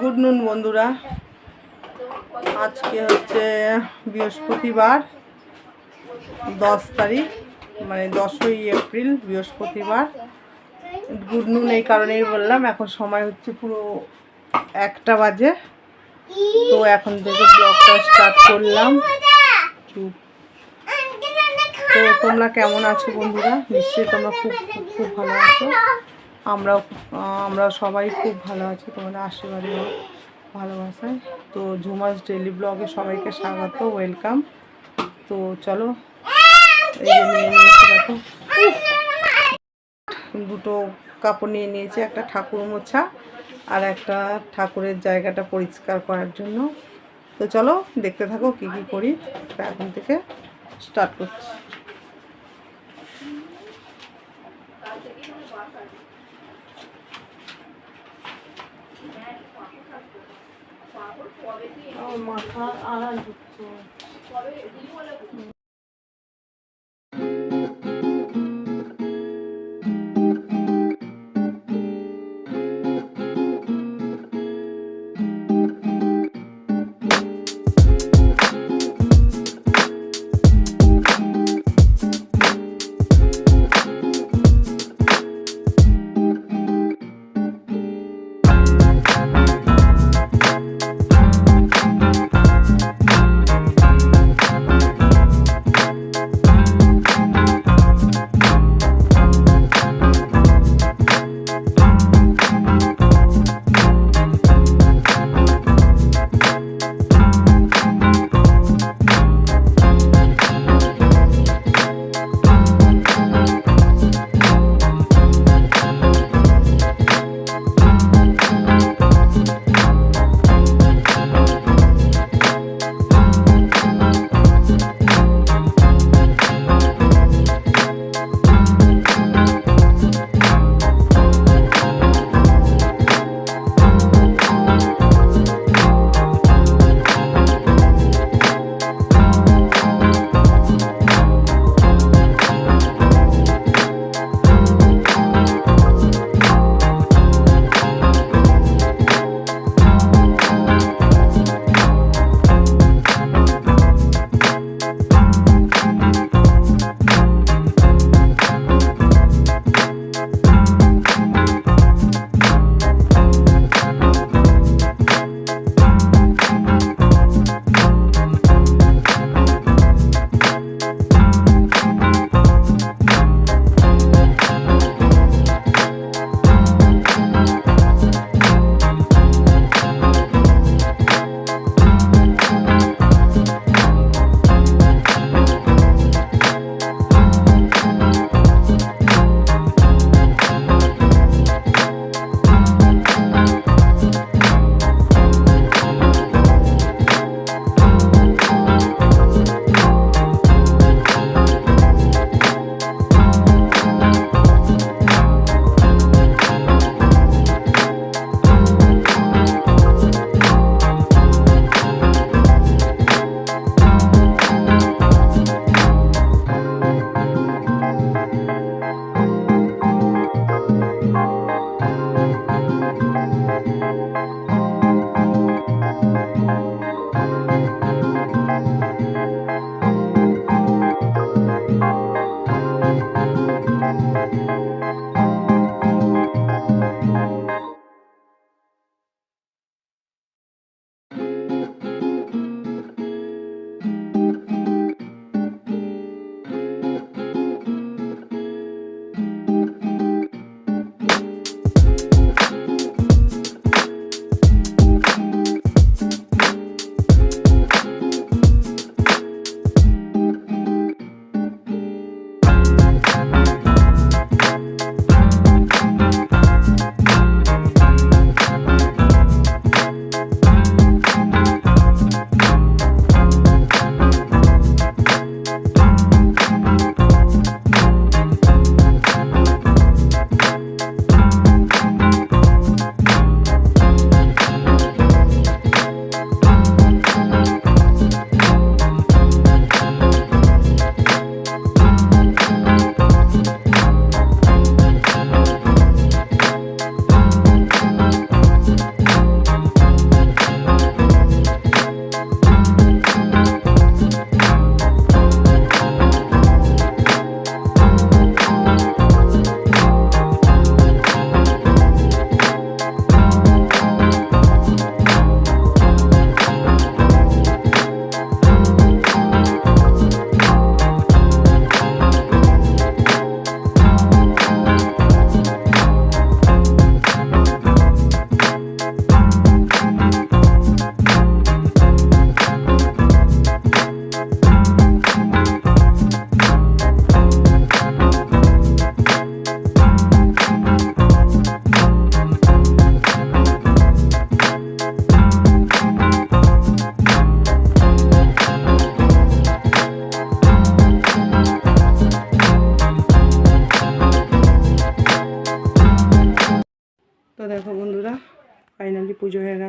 Good নুন, বন্ধুরা। আজকে হচ্ছে বৃহস্পতিবার, দশ তারিখ মানে দশই এপ্রিল, বৃহস্পতিবার। গুড নুন এই কারণেই বললাম, এখন সময় হচ্ছে পুরো একটা বাজে। তো এখন থেকে ব্লগটা স্টার্ট করলাম। তো তোমরা কেমন আছো, বন্ধুরা? নিশ্চয়ই তোমরা খুব খুব ভালো আছো। আমরাও আমরা সবাই খুব ভালো আছি তোমাদের আশীর্বাদে ভালোবাসায়। তো ঝুমাস ডেলি ব্লগে সবাইকে স্বাগত, ওয়েলকাম। তো চলো, এই দুটো কাপড় নিয়ে নিয়েছি, একটা ঠাকুর মোছা আর একটা ঠাকুরের জায়গাটা পরিষ্কার করার জন্য। তো চলো, দেখতে থাকো কি কি করি। এখন থেকে স্টার্ট করছি। মাথা আড়াল ঢুকছে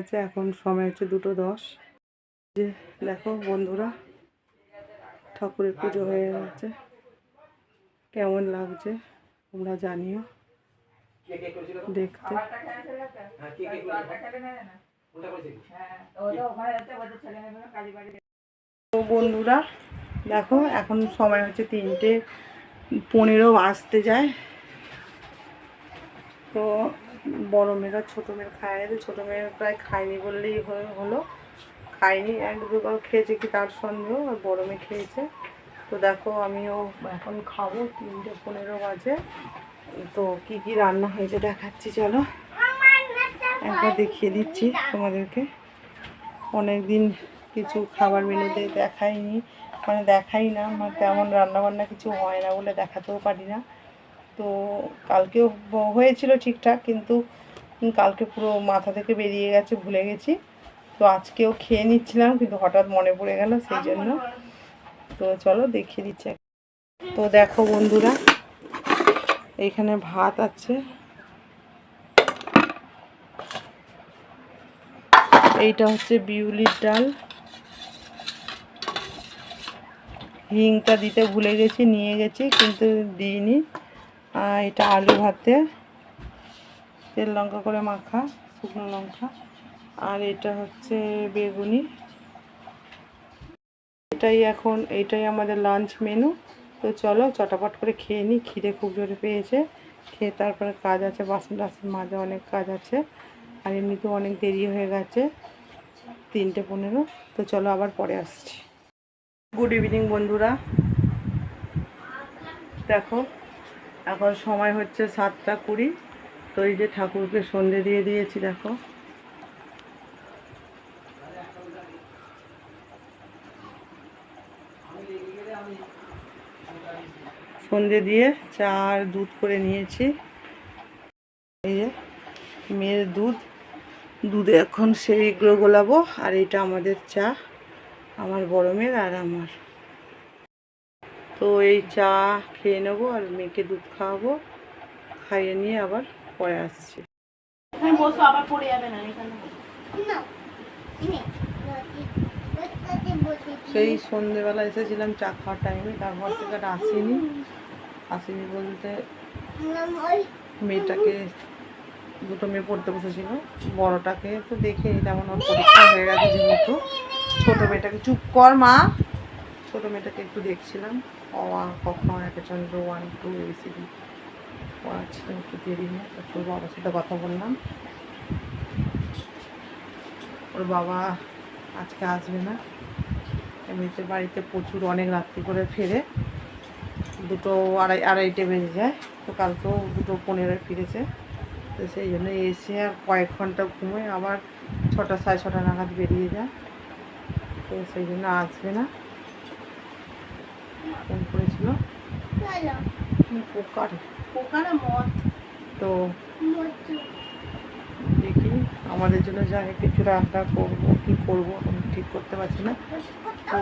গেছে এখন সময় হচ্ছে দুটো দশ। যে দেখো বন্ধুরা, ঠাকুরের পুজো হয়ে গেছে। কেমন লাগছে তোমরা জানিও। দেখতে। বন্ধুরা, দেখো এখন সময় হচ্ছে তিনটে পনেরো আসতে যায়। তো বড় মেয়েরা, ছোটো মেয়ের খায় ছোটো মেয়ের প্রায় খায়নি বললেই হলো। খায়নি, এক দুবার খেয়েছে কি তার সন্দেহ, আর বড় মেয়ে খেয়েছে। তো দেখো, আমিও এখন খাব তিনটে পনেরো বাজে। তো কি কি রান্না হয়েছে দেখাচ্ছি, চলো। একবার দেখিয়ে দিচ্ছি তোমাদেরকে। অনেক দিন কিছু খাবার মেনুতে দেখাইনি মানে দেখাই না, আমার তেমন রান্নাবান্না কিছু হয় না বলে দেখাতেও পারি না। তো কালকেও হয়েছিল ঠিকঠাক, কিন্তু কালকে পুরো মাথা থেকে বেরিয়ে গেছে, ভুলে গেছি। তো আজকেও খেয়ে নিচ্ছিলাম, কিন্তু হঠাৎ মনে পড়ে গেল সেই জন্য। তো চলো দেখিয়ে দিচ্ছি তো দেখো বন্ধুরা, এইখানে ভাত আছে। এইটা হচ্ছে বিউলির ডাল। হিংটা দিতে ভুলে গেছি, নিয়ে গেছি, কিন্তু দিইনি। এটা আলু ভাতে। তেল লঙ্কা করে মাখা, শুকনো লঙ্কা। আর এটা হচ্ছে বেগুনি। এটাই এখন এইটাই আমাদের লাঞ্চ মেনু তো চলো চটাপট করে খেয়ে নিই খিদে খুব জোরে পেয়েছে। খেয়ে তারপরে কাজ আছে, বাসন টাসন মাঝে অনেক কাজ আছে। আর এমনিতেও অনেক দেরি হয়ে গেছে, তিনটে পনেরো। তো চলো আবার পরে আসছি। গুড ইভিনিং বন্ধুরা। দেখো এখন সময় হচ্ছে সাতটা কুড়ি। তো এই যে ঠাকুরকে সন্ধে দিয়ে দিয়েছি, দেখো। সন্ধে দিয়ে চা আর দুধ করে নিয়েছি। এই যে মেয়ের দুধ। দুধে এখন সেইগুলো গোলাবো, আর এটা আমাদের চা, আমার বড় মেয়ের আর আমার। তো এই চা খেয়ে নেব আর মেয়েকে দুধ খাওয়াবো খাইয়ে নিয়ে আবার পরে আসছি। আবার পড়ে যাবে না সেই সন্ধেবেলা এসেছিলাম চা খাওয়ার টাইমে তারপর থেকে আর আসিনি। আসিনি বলতে মেয়েটাকে দুটো মেয়ে পড়তে বসেছিল বড়টাকে তো দেখে তেমন ওর পরীক্ষা হয়ে গেছে যেহেতু। ছোটো মেয়েটাকে চুপ কর মা। ছোটো মেয়েটাকে একটু দেখছিলাম। অওয়া কখন একটা চন্দ্র ওয়ান, টু এবিসিডি পড়াচ্ছিলাম একটু দেরি নিয়ে তারপর বাবার সাথে কথা বললাম। ওর বাবা আজকে আসবে না। এমনিতে বাড়িতে প্রচুর অনেক রাত্রি করে ফেরে। দুটো আড়াই, আড়াইটে বেজে যায়। তো কালকেও দুটো পনেরোয় ফিরেছে। তো সেই জন্য এসে আর কয়েক ঘণ্টা ঘুমোয় আবার ছটা, সাড়ে ছটা নাগাদ বেরিয়ে যায়। তো সেই জন্য আসবে না। পোকার ওখানে মদ। তো দেখি আমাদের জন্য যা কিছু রান্না করব কি করব আমি ঠিক করতে পারছি না। তো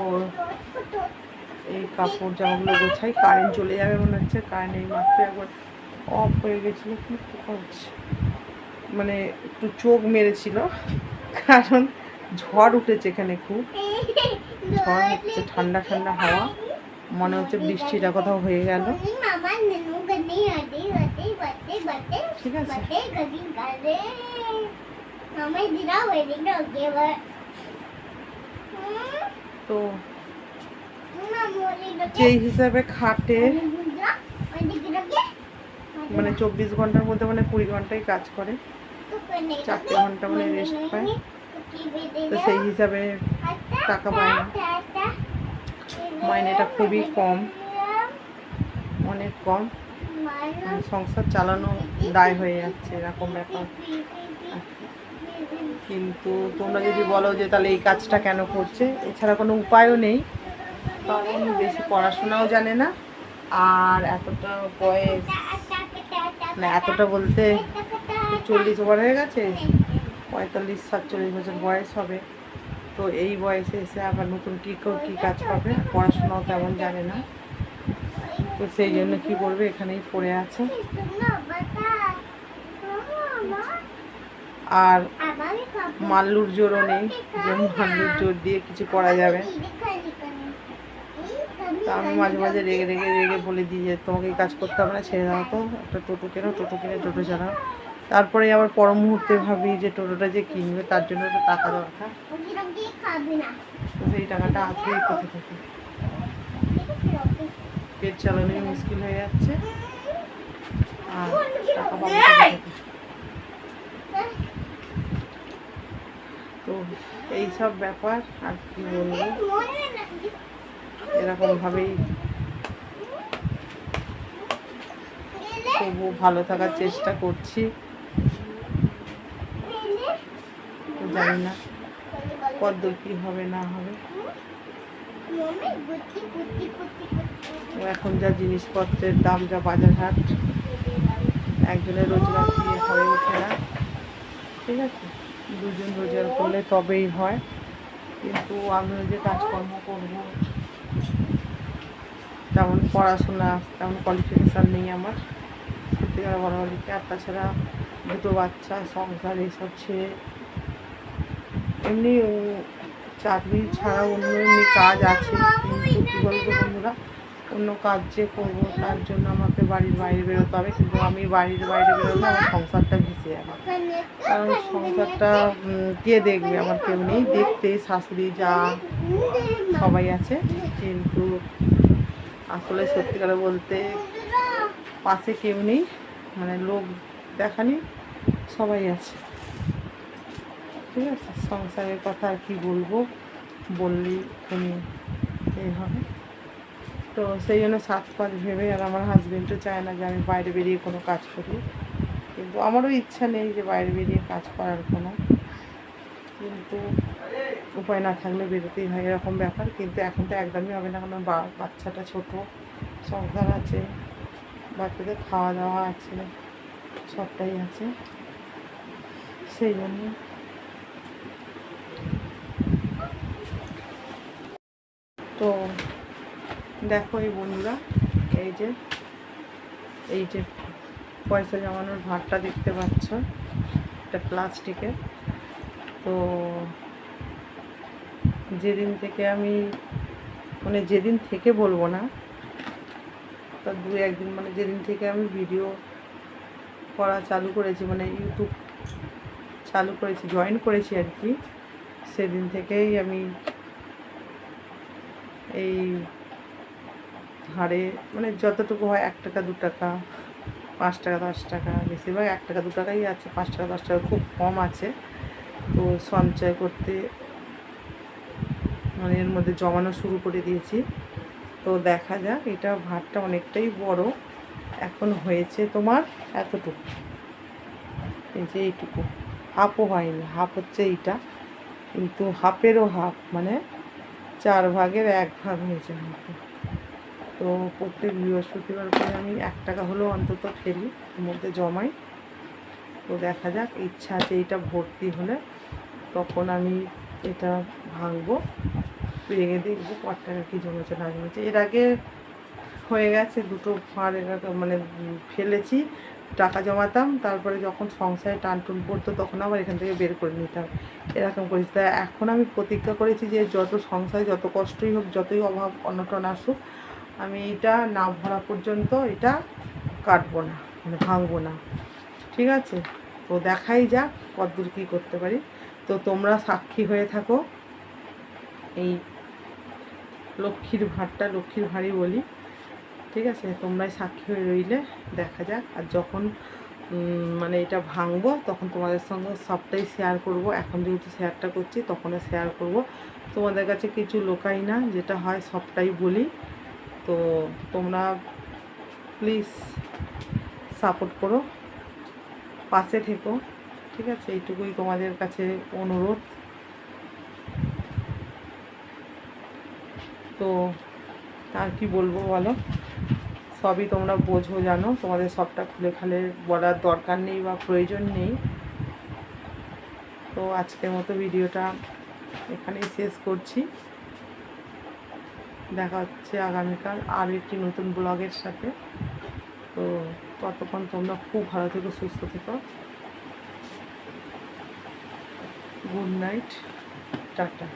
এই কাপড় জামাগুলো গোছাই কারেন্ট চলে যাবে মনে হচ্ছে কারেন্ট এই মাত্র একবার অফ হয়ে গেছিল কি পোকা হচ্ছে? মানে একটু চোখ মেরেছিল কারণ ঝড় উঠেছে এখানে খুব। ঝড় হচ্ছে ঠান্ডা ঠান্ডা হাওয়া। মনে হচ্ছে বৃষ্টিটা কোথাও হয়ে গেল। তো যেই হিসাবে খাটে মানে চব্বিশ ঘণ্টার মধ্যে মানে কুড়ি ঘন্টাই কাজ করে, চারটে ঘণ্টা মানে রেস্ট পায়। তো সেই হিসাবে টাকা পায় না। মাইনেটা খুবই কম। অনেক কম। মানে সংসার চালানো দায় হয়ে যাচ্ছে, এরকম ব্যাপার। কিন্তু তোমরা যদি বলো যে তাহলে এই কাজটা কেন করছে, এছাড়া কোনো উপায়ও নেই, কারণ বেশি পড়াশোনাও জানে না, আর এতটা বয়স না এতটা বলতে চল্লিশ ওভার হয়ে গেছে, পঁয়তাল্লিশ, সাতচল্লিশ বছর বয়স হবে। তো এই বয়সে এসে আবার নতুন কী কী কাজ পাবে? পড়াশোনাও তেমন জানে না। তো সেই জন্য কী করবে এখানেই পড়ে আছে। আর মাল্লুর জোরও নেই। যে মাল্লুর জোর দিয়ে কিছু করা যাবে। তা আমি মাঝে মাঝে রেগে রেগে রেগে বলে দিই যে, তোমাকে কাজ করতে হবে না, ছেড়ে দাও তো। একটা টোটো কেনো, টোটো কিনে টোটো চালাও। তারপরে আবার পর মুহূর্তে ভাবি যে টোটোটা যে কিনবে তার জন্য তো টাকা দরকার। তো সেই টাকাটা আসবেই কোথা থেকে। পেট চালানোই মুশকিল হয়ে যাচ্ছে। আর টাকা পাবো? তো এইসব ব্যাপার আর কি বলব? এরকমভাবেই তবু ভালো থাকার চেষ্টা করছি তো জানি না কদ্দূর কী হবে, না হবে। এখন যা জিনিসপত্রের দাম, যা বাজার হাট, একজনের রোজগার দিয়ে হয়ে ওঠে না। ঠিক আছে? দুজন রোজগার করলে তবেই হয়। কিন্তু আমিও যে কাজকর্ম করব, তেমন পড়াশোনা, তেমন কোয়ালিফিকেশান নেই আমার। সত্যিকার বড় বলিকে আর তাছাড়া দুটো বাচ্চা, সংসার এইসব ছেড়ে এমনি চাকরি ছাড়া অন্য এমনি কাজ আছে, কিন্তু কী বলব বন্ধুরা? অন্য কাজ যে করব, তার জন্য আমাকে বাড়ির বাইরে বেরোতে হবে, কিন্তু আমি বাড়ির বাইরে বেরোলে আমার সংসারটা ভেসে যাবে। কারণ সংসারটা কে দেখবে, আমার কেউ নেই, দেখতে শাশুড়ি যা সবাই আছে, কিন্তু আসলে সত্যিকার বলতে পাশে কেউ নেই মানে লোক দেখানি সবাই আছে। ঠিক আছে সংসারের কথা আর কি বলব? বললি তুমি এই হবে। তো সেই জন্য সাত পাঁচ ভেবে, আর আমার হাজবেন্ডও চায় না যে আমি বাইরে বেরিয়ে কোনো কাজ করি। কিন্তু আমারও ইচ্ছা নেই যে বাইরে বেরিয়ে কাজ করার কোনো। কিন্তু উপায় না থাকলে বেরোতেই হয়, এরকম ব্যাপার। কিন্তু এখন তো একদমই হবে না, কারণ বাচ্চাটা ছোট, সংসার আছে, বাচ্চাদের খাওয়া দাওয়া আছে, সবটাই আছে। সেই জন্য তো দেখো এই বন্ধুরা, এই যে এই যে পয়সা জমানোর ভাতটা দেখতে পাচ্ছ, এটা প্লাস্টিকের। তো যেদিন থেকে আমি মানে যেদিন থেকে বলব না, তা দু একদিন মানে যেদিন থেকে আমি ভিডিও করা চালু করেছি মানে ইউটিউব চালু করেছি জয়েন করেছি আর কি, সেদিন থেকেই আমি এই হারে মানে যতটুকু হয় এক টাকা, দু টাকা, পাঁচ টাকা, দশ টাকা, বেশিরভাগ এক টাকা, দু টাকাই আছে, পাঁচ টাকা, দশ টাকা খুব কম আছে। তো সঞ্চয় করতে মানে এর মধ্যে জমানো শুরু করে দিয়েছি। তো দেখা যাক, এটা ভাতটা অনেকটাই বড়। এখন হয়েছে তোমার এতটুকু। এই যে এইটুকু। হাফও হয়নি হাফ হচ্ছে এইটা। কিন্তু হাফেরও হাফ মানে চার ভাগের এক ভাগ হয়েছে। হয়তো তো প্রত্যেক বৃহস্পতিবার করে আমি এক টাকা হলেও অন্তত ফেলি মধ্যে জমাই। তো দেখা যাক, ইচ্ছা আছে এইটা ভর্তি হলে তখন আমি এটা ভাঙবো। ভেঙে দেখব কত টাকা কী জমেছে, না জমেছে। এর আগে হয়ে গেছে দুটো ফাঁড় এরকম মানে ফেলেছি, টাকা জমাতাম, তারপরে যখন সংসারে টান টুন পড়তো তখন আবার এখান থেকে বের করে নিতাম। এরকম করেছি। তাই এখন আমি প্রতিজ্ঞা করেছি যে যত সংসারে যত কষ্টই হোক, যতই অভাব অনটন আসুক আমি এটা না ভরা পর্যন্ত এটা কাটবো না মানে ভাঙবো না। ঠিক আছে? তো দেখাই যাক কতদূর কী করতে পারি। তো তোমরা সাক্ষী হয়ে থাকো। এই লক্ষ্মীর ভাঁড়টা লক্ষ্মীর ভাঁড়ই বলি। ঠিক আছে? তোমরাই সাক্ষী হয়ে রইলে, দেখা যাক। আর যখন মানে এটা ভাঙবো, তখন তোমাদের সঙ্গে সবটাই শেয়ার করব। এখন যেহেতু শেয়ারটা করছি, তখনও শেয়ার করব। তোমাদের কাছে কিছু লোকাই না, যেটা হয় সবটাই বলি। তো তোমরা প্লিজ সাপোর্ট করো। পাশে থেকো, ঠিক আছে? এইটুকুই তোমাদের কাছে অনুরোধ। তো আর কি বলব বলো? সবই তোমরা বোঝো, জানো। তোমাদের সবটা খুলে খালে বলার দরকার নেই বা প্রয়োজন নেই। তো আজকের মতো ভিডিওটা এখানেই শেষ করছি। দেখা হচ্ছে আগামীকাল আর একটি নতুন ব্লগের সাথে। তো ততক্ষণ তোমরা খুব ভালো থেকো, সুস্থ থেকো। Good night, tata.